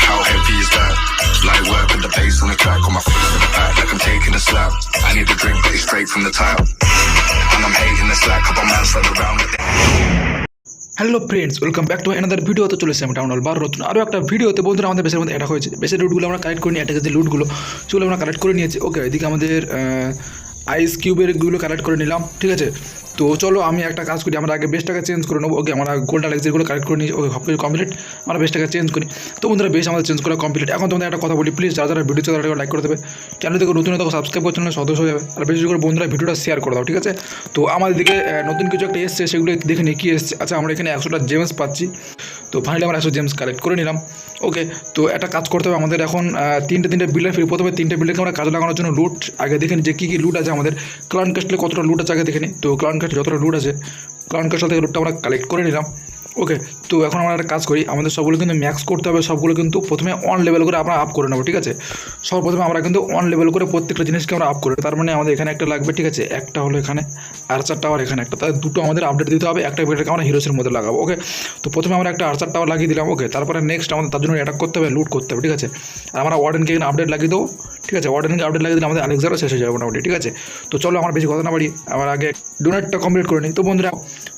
How heavy is that? Light work with the bass on the track, on my feet to the back, like I'm taking a slap. I need a drink, but it's straight from the tap. And I'm hating the slack, couple man run around with the hello friends welcome back to another ভিডিওতে চলে এসেছি আমি town hall বার নতুন আরও একটা ভিডিওতে বন্ধুরা আমাদের বেসের মধ্যে এটা হয়েছে বেসের লুটগুলো আমরা কালেক্ট করে নিয়ে অ্যাটাকের যে লুটগুলো সেগুলো আমরা কালেক্ট করে নিয়েছি ওকে এদিকে আমাদের আইস কিউবেরগুলো কালেক্ট করে নিলাম ঠিক আছে তো চলো আমি একটা কাজ করি, আমরা আগে বেসটাকে চেঞ্জ করে নেব। ওকে আমরা গোল্ড আলেক্স যেগুলো কালেক্ট করে নিই ওকে সব কিছু কমপ্লিট আমরা বেসটাকে চেঞ্জ করি। তো বন্ধুরা বেশ আমাদের চেঞ্জ করা কমপ্লিট এখন তোমাদের একটা কথা বলি প্লিজ যারা যারা ভিডিও তারা লাইক করে দেবে চ্যানেল থেকে নতুন দেখো সাবস্ক্রাইব করে চ্যানেল সদস্য হয়ে যাবে। আর বেশি করে বন্ধুরা ভিডিওটা শেয়ার করে দাও, ঠিক আছে? তো আমাদের দিকে নতুন কিছু একটা এসছে, সেগুলো দেখে নিই, কী এসছে? আচ্ছা আমরা এখানে একশোটা জেমস পাচ্ছি। তো ফাইনালি আমরা একশো জেমস কালেক্ট করে নিলাম ওকে তো একটা কাজ করতে হবে আমাদের এখন তিনটে তিনটে বিল্ডার ফিরি প্রথমে তিনটে বিল্ডারকে আমরা কাজে লাগানোর জন্য লুট আগে দেখে নিই যে কী কী লুট আছে আমাদের। ক্লান কাস্টলে কতটা লুট আছে, আগে দেখে নিই। তো ক্লান কাস্টে যতটা লুট আছে কারণ কাছাল থেকে লুটটা আমরা কালেক্ট করে নিলাম। ওকে তো এখন আমরা একটা কাজ করি, আমাদের সবগুলো কিন্তু ম্যাক্স করতে হবে, সবগুলো কিন্তু প্রথমে অন লেভেল করে আমরা আপ করে নেব, ঠিক আছে? সব প্রথমে আমরা কিন্তু অন লেভেল করে প্রত্যেকটা জিনিসকে আমরা আপ করে তার মানে আমাদের এখানে একটা লাগবে, ঠিক আছে? একটা হলো এখানে আর্চার টাওয়ার এখানে একটা, তাহলে দুটো আমাদের আপডেট দিতে হবে, একটা বিল্ডারকে আমরা হিরোসের মধ্যে লাগাবো ওকে তো প্রথমে আমরা একটা আর্চার টাওয়ার লাগিয়ে দিলাম ওকে তারপরে নেক্সট আমাদের তার জন্য অ্যাটাক করতে হবে লুট করতে হবে, ঠিক আছে? আর আমরা ওয়ার্ডেনকে এখানে আপডেট লাগিয়ে দেবো, ঠিক আছে? ওয়ার্ডেনকে আপডেট লাগিয়ে দিলে আমাদের আলেকজারও শেষ হয়ে যাবে মোটামুটি, ঠিক আছে? তো চলো আমার বেশি কথা না বাড়ি আমার আগে ডোনেটটা কমপ্লিট করে নিই। তো বন্ধুরা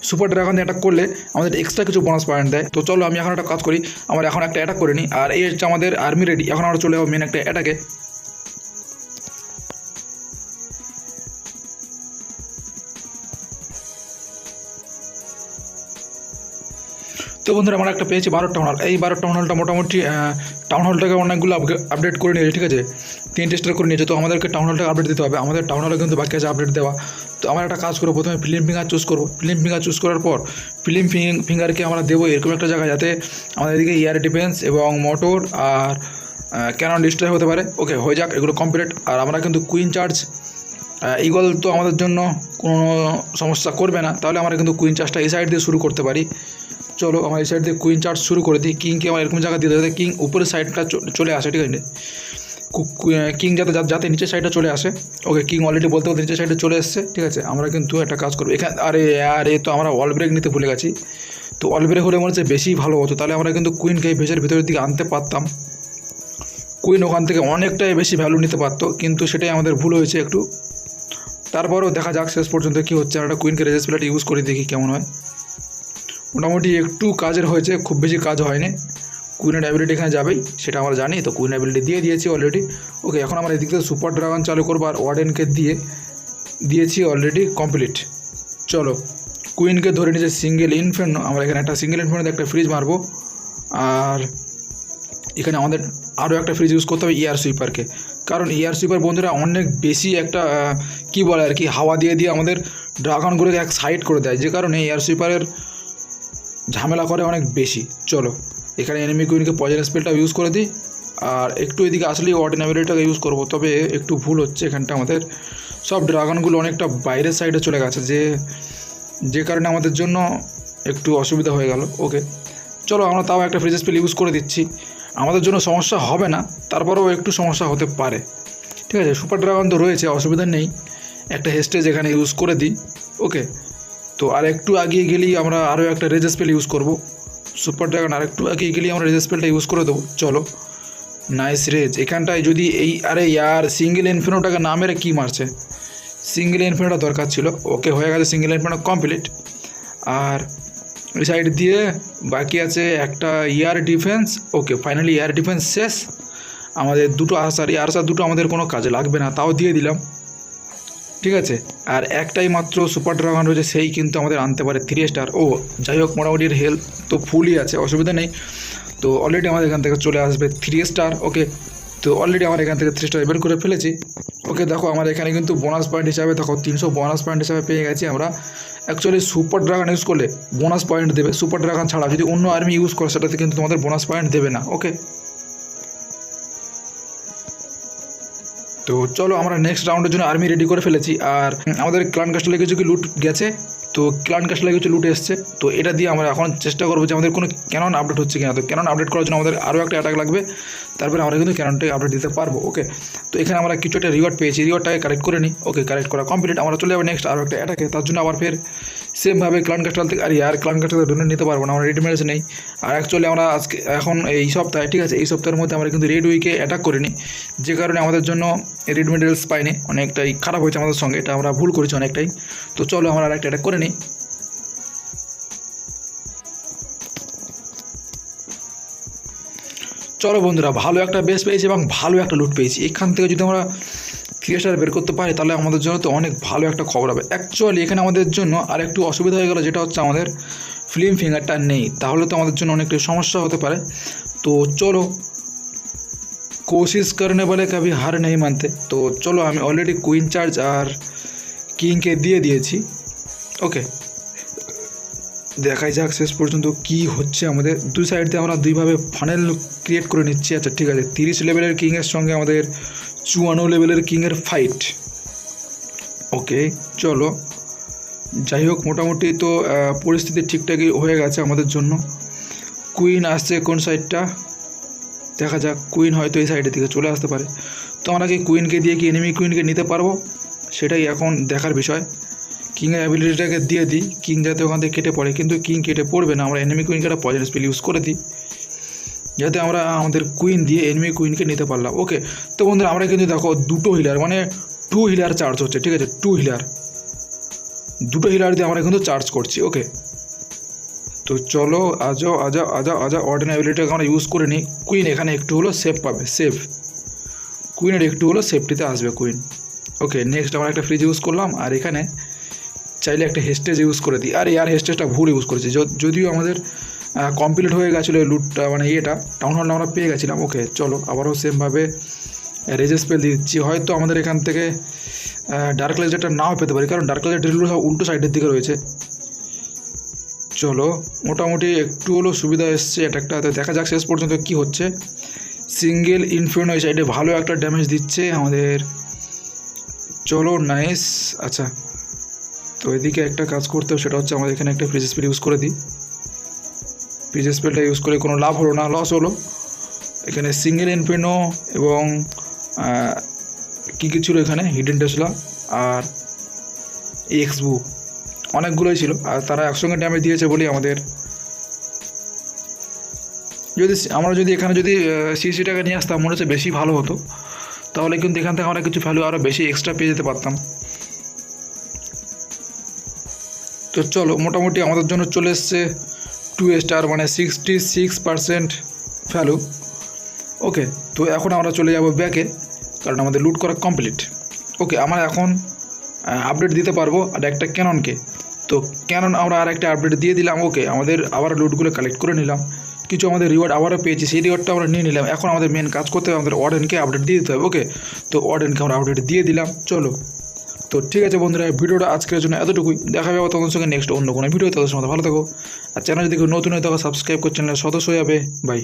সুপার ড্রাগন অ্যাটাক করলে আমাদের এক্সট্রা কিছু বোনাস পয়েন্ট দেয়। তো চলো আমি এখন একটা কাজ করি। আমার এখন একটা অ্যাটাক করে নিই। আর এই হচ্ছে আমাদের আর্মি রেডি এখন আমরা চলে যাব মেন একটা অ্যাটাকে তো বন্ধুরা, আমরা একটা পেয়েছি বারো টাউন হল। এই বারো টাউন হলটা মোটামুটি টাউন হলটাকে অনেকগুলো আপডেট করে নিয়েছে, ঠিক আছে? তিনটে স্টার করে নিয়েছে, তো আমাদেরকে টাউন হলটাকে আপডেট দিতে হবে। আমাদের টাউন হলে কিন্তু বাকি আছে আপডেট দেওয়া। তো আমরা একটা কাজ করব, প্রথমে ফিল্ম ফিঙ্গার চুজ করব। ফিল্ম ফিঙ্গার চুজ করার পর ফিল্ম ফিঙ্গারকে আমরা দেবো এরকম একটা জায়গায়, যাতে আমাদের এদিকে এয়ার ডিফেন্স এবং মোটর আর ক্যানন ডিস্ট্রয় হতে পারে। ওকে হয়ে যাক, এগুলো কমপ্লিট আর আমরা কিন্তু কুইন চার্জ ইগল তো আমাদের জন্য কোনো সমস্যা করবে না। তাহলে আমরা কিন্তু কুইন চার্জটা এই সাইড দিয়ে শুরু করতে পারি। চলো আমার এই সাইড দিয়ে কুইন চার্জ শুরু করে দিই। কিংকে আমার এরকম জায়গা দিয়ে যাতে কিং উপরের সাইডটা চলে আসে, ঠিক আছে? কু- যাতে যাতে নিচের সাইডটা চলে আসে। ওকে কিং অলরেডি বলতে বলতে নিচের সাইডে চলে এসছে, ঠিক আছে? আমরা কিন্তু একটা কাজ করব। এখানে আরে আরে, তো আমরা ওয়াল ব্রেক নিতে ভুলে গেছি। তো ওয়াল ব্রেক হলে মনে হচ্ছে বেশি ভালো হতো। তাহলে আমরা কিন্তু কুইনকে ভেসের ভিতরের দিকে আনতে পারতাম। কুইন ওখান থেকে অনেকটাই বেশি ভ্যালু নিতে পারতো। কিন্তু সেটাই আমাদের ভুল হয়েছে একটু। তারপরেও দেখা যাক শেষ পর্যন্ত কী হচ্ছে। আর একটা কুইনকে রেজেস প্লেট ইউজ করে, দেখি কেমন হয়। মোটামুটি একটু কাজের হয়েছে, খুব বেশি কাজ হয়নি। কুইনের অ্যাবিলিটি এখানে যাবেই, সেটা আমরা জানি, তো কুইন অ্যাবিলিটি দিয়ে দিয়েছি অলরেডি ওকে এখন আমরা এদিক থেকে সুপার ড্রাগন চালু করব, আর ওয়ার্ডেনকে দিয়ে দিয়েছি অলরেডি কমপ্লিট চলো কুইনকে ধরে নিয়েছে সিঙ্গেল ইনফেন্ট আমরা এখানে একটা সিঙ্গেল ইনফেন্ট একটা ফ্রিজ মারবো। আর এখানে আমাদের আরও একটা ফ্রিজ ইউজ করতে হবে ইয়ার সুইপারকে কারণ এয়ার সুইপার বন্ধুরা অনেক বেশি একটা কি বলে আর কি, হাওয়া দিয়ে দিয়ে আমাদের ড্রাগনগুলোকে এক সাইড করে দেয়, যে কারণে এয়ার সুইপারের ঝামেলা করে অনেক বেশি। চলো, এখানে এনিমি কুইনকে পয়জন স্পেলটা ইউজ করে দিই, আর একটু এদিকে আসলেই অর্ডিনাবিলিটাকে ইউজ করব, তবে একটু ভুল হচ্ছে এখানটা আমাদের। সব ড্রাগনগুলো অনেকটা বাইরের সাইডে চলে গেছে, যে যে কারণে আমাদের জন্য একটু অসুবিধা হয়ে গেল। ওকে চলো আমরা তাও একটা ফ্রিজ স্পেল ইউজ করে দিচ্ছি। আমাদের জন্য সমস্যা হবে না, তারপরেও একটু সমস্যা হতে পারে। ঠিক আছে সুপার ড্রাগন তো রয়েছে, অসুবিধা নেই। একটা হেস্টেজ এখানে ইউজ করে দিই ওকে তো আর একটু আগিয়ে গেলেই আমরা আরও একটা রেজ স্পেল ইউজ করব। সুপার ড্রাগন আর একটু আগিয়ে গেলেই আমরা রেজ স্পেলটা ইউজ করে দেবো, চলো। নাইস রেজ এখানটায় যদি এই, আরে ইয়ার সিঙ্গেল ইনফিনোটাকে না মেরে কী মারছে? সিঙ্গেল ইনফিনোটা দরকার ছিল ওকে হয়ে গেছে সিঙ্গেল ইনফিনো কমপ্লিট আর সাইড দিয়ে বাকি আছে একটা air defence okay finally air defence শেষ। আমাদের দুটো আসার এই আসার দুটো আমাদের কোনো কাজে লাগবে না, তাও দিয়ে দিলাম। ঠিক আছে? আর একটাই মাত্র সুপার ড্রাগন রয়েছে, সেই কিন্তু আমাদের আনতে পারে থ্রি স্টার ও, যাই হোক মোটামুটি হেলথ তো ফুলই আছে, অসুবিধা নেই। তো অলরেডি আমাদের এখান থেকে চলে আসবে থ্রি স্টার ওকে তো অলরেডি আমার এখান থেকে থ্রি স্টার বের করে ফেলেছি। ওকে দেখো, আমার এখানে কিন্তু বোনাস পয়েন্ট হিসাবে, দেখো, তিনশো বোনাস পয়েন্ট হিসাবে পেয়ে গেছি আমরা। অ্যাকচুয়ালি সুপার ড্রাগন ইউজ করলে বোনাস পয়েন্ট দেবে। সুপার ড্রাগন ছাড়া যদি অন্য আর্মি ইউজ করে, সেটাতে কিন্তু তোমাদের বোনাস পয়েন্ট দেবে না। ওকে তো চলো, আমরা নেক্সট রাউন্ডের জন্য আর্মি রেডি করে ফেলেছি। আর আমাদের ক্লান কাস্টলে কিছু কি লুট গেছে? তো ক্লান ক্যাশলে কিছু লুট এসছে। তো এটা দিয়ে আমরা এখন চেষ্টা করব যে আমাদের কোনো ক্যানন আপডেট হচ্ছে কিনা। তো ক্যানন আপডেট করার জন্য আমাদের আরও একটা অ্যাটাক লাগবে। তারপরে আমরা কিন্তু ক্যাননটাকে আপডেট দিতে পারব ওকে তো এখানে আমরা কিছু একটা রিওয়ার্ড পেয়েছি। রিওয়ার্ডটাকে কালেক্ট করে নিই ওকে কালেক্ট করা কমপ্লিট আমরা চলে যাব নেক্সট আরও একটা অ্যাটাকে তার জন্য আবার ফের সেমভাবে ক্লান কাস্টাল থেকে আর আর ক্লান কাস্টাল ডোনেট নিতে পারব না, আমরা রেড মেরেছে নেই। আর অ্যাকচুয়ালি আমরা আজকে এখন এই সপ্তাহে ঠিক আছে, এই সপ্তাহের মধ্যে আমরা কিন্তু রেড উইকে অ্যাটাক করিনি। যে কারণে আমাদের জন্য রেড মেডেলস পাইনি। অনেকটাই খারাপ হয়েছে আমাদের সঙ্গে। এটা আমরা ভুল করেছি অনেকটাই। তো চলো আমরা আর একটা অ্যাটাক করে নিই চলো বন্ধুরা, ভালো একটা বেস পেয়েছি এবং ভালো একটা লুট পেয়েছি। এখান থেকে যদি আমরা থ্রি স্টার বের করতে পারি, তাহলে আমাদের জন্য তো অনেক ভালো একটা খবর হবে। অ্যাকচুয়ালি এখানে আমাদের জন্য আর একটু অসুবিধা হয়ে গেলো, যেটা হচ্ছে আমাদের ফিল্ম ফিঙ্গারটা নেই। তাহলে তো আমাদের জন্য অনেকটা সমস্যা হতে পারে। তো চলো কোশিশ করনে বলে কবি হার নেই মানতে। তো চলো, আমি অলরেডি কুইন চার্জ আর কিংকে দিয়ে দিয়েছি। ওকে দেখাই যাক শেষ পর্যন্ত কি হচ্ছে আমাদের। দুই সাইড দিয়ে আমরা দুইভাবে ফানেল ক্রিয়েট করে নিচ্ছি। আচ্ছা ঠিক আছে। তিরিশ লেভেলের কিংয়ের সঙ্গে আমাদের চুয়ান্ন লেভেলের কিংয়ের ফাইট ওকে চলো। যাই হোক, মোটামুটি তো পরিস্থিতি ঠিকঠাকই হয়ে গেছে আমাদের জন্য। কুইন আসছে কোন সাইডটা দেখা যাক কুইন হয়তো এই সাইডের দিকে চলে আসতে পারে। তো আমরা কি কুইনকে দিয়ে কি এনিমি কুইনকে নিতে পারব? সেটাই এখন দেখার বিষয়। কিংয়ের অ্যাবিলিটিটাকে দিয়ে দিই কিং যাতে ওখান থেকে কেটে পড়ে। কিন্তু কিং কেটে পড়বে না, আমরা এনিমি কুইনকে একটা পজিটিভ স্পেল ইউজ করে দিই। যাতে আমরা আমাদের কুইন দিয়ে এনিমি কুইনকে নিতে পারলাম। ওকে তো বন্ধুরা, আমরা কিন্তু দেখো দুটো হিলার মানে টু হিলার চার্জ হচ্ছে, ঠিক আছে? টু হিলার দুটো হিলার দিয়ে আমরা কিন্তু চার্জ করছি ওকে তো চলো, আজও আজা আজা আজা অর্ডিনাবিলিটিকে আমরা ইউজ করে নিই। কুইন এখানে একটু হলো সেফ পাবে সেফ কুইনের একটু হলো সেফটিতে আসবে কুইন ওকে নেক্সট আমরা একটা ফ্রিজ ইউজ করলাম, আর এখানে চাইলে একটা হেস্টেজ ইউজ করে দিই। আর এয়ার হেস্টেজটা ভুল ইউজ করেছি। যদিও আমাদের কমপ্লিট হয়ে গেছিল এই লুটটা মানে ইয়েটা টাউন হলটা আমরা পেয়ে গেছিলাম। ওকে চলো, আবারও সেমভাবে রেজেস স্পেল দিচ্ছি। হয়তো আমাদের এখান থেকে ডার্ক লেজারটা নাও পেতে পারি, কারণ ডার্ক লেজার ড্রিলগুলো সব উল্টো সাইডের দিকে রয়েছে। চলো, মোটামুটি একটু হলো সুবিধা এসছে এটা একটা তো দেখা যাক শেষ পর্যন্ত কি হচ্ছে। সিঙ্গেল ইনফিউনো এই সাইডে ভালো একটা ড্যামেজ দিচ্ছে আমাদের। চলো নাইস আচ্ছা। তো এদিকে একটা কাজ করতে সেটা হচ্ছে আমাদের এখানে একটা ফ্রিজ স্পেল ইউজ করে দিই। ফ্রিজ স্পেলটা ইউজ করে কোনো লাভ হলো না লস হলো। এখানে সিঙ্গেল ইনফিনো এবং কী কী ছিল এখানে? হিডেন টেসলা আর এক্সবু অনেকগুলোই ছিল আর তারা একসঙ্গে ড্যামেজ দিয়েছে বলেই আমাদের। যদি আমরা যদি এখানে যদি সিসিটাকে নিয়ে আসতাম, মনে হচ্ছে বেশি ভালো হতো। তাহলে কিন্তু এখান থেকে আমরা কিছু ভ্যালু আরও বেশি এক্সট্রা পেয়ে যেতে পারতাম। তো চলো, মোটামুটি আমাদের জন্য চলে এসছে টু স্টার মানে sixty six percent value okay তো এখন আমরা চলে যাব ব্যাকে কারণ আমাদের লুট করা কমপ্লিট ওকে আমরা এখন আপডেট দিতে পারব আর একটা ক্যাননকে তো ক্যানন আমরা আর একটা আপডেট দিয়ে দিলাম ওকে আমাদের আবার লুটগুলো কালেক্ট করে নিলাম। কিছু আমাদের রিওয়ার্ড আবারও পেয়েছি, সেই রিওয়ার্ডটা আমরা নিয়ে নিলাম। এখন আমাদের মেন কাজ করতে হবে, আমাদের অর্ডেনকে আপডেট দিয়ে দিতে হবে ওকে তো অর্ডেনকে আমরা আপডেট দিয়ে দিলাম, চলো। তো ঠিক আছে বন্ধুরা, ভিডিওটা আজকের জন্য এতটুকুই। দেখা যাবে তোমাদের সঙ্গে নেক্সট অন্য কোনো ভিডিও তাদের সঙ্গে ভালো থাকো। আর চ্যানেল যদি নতুন হয়ে থাকো সাবস্ক্রাইব করে চ্যানেলের সদস্য হয়ে যাবে। বাই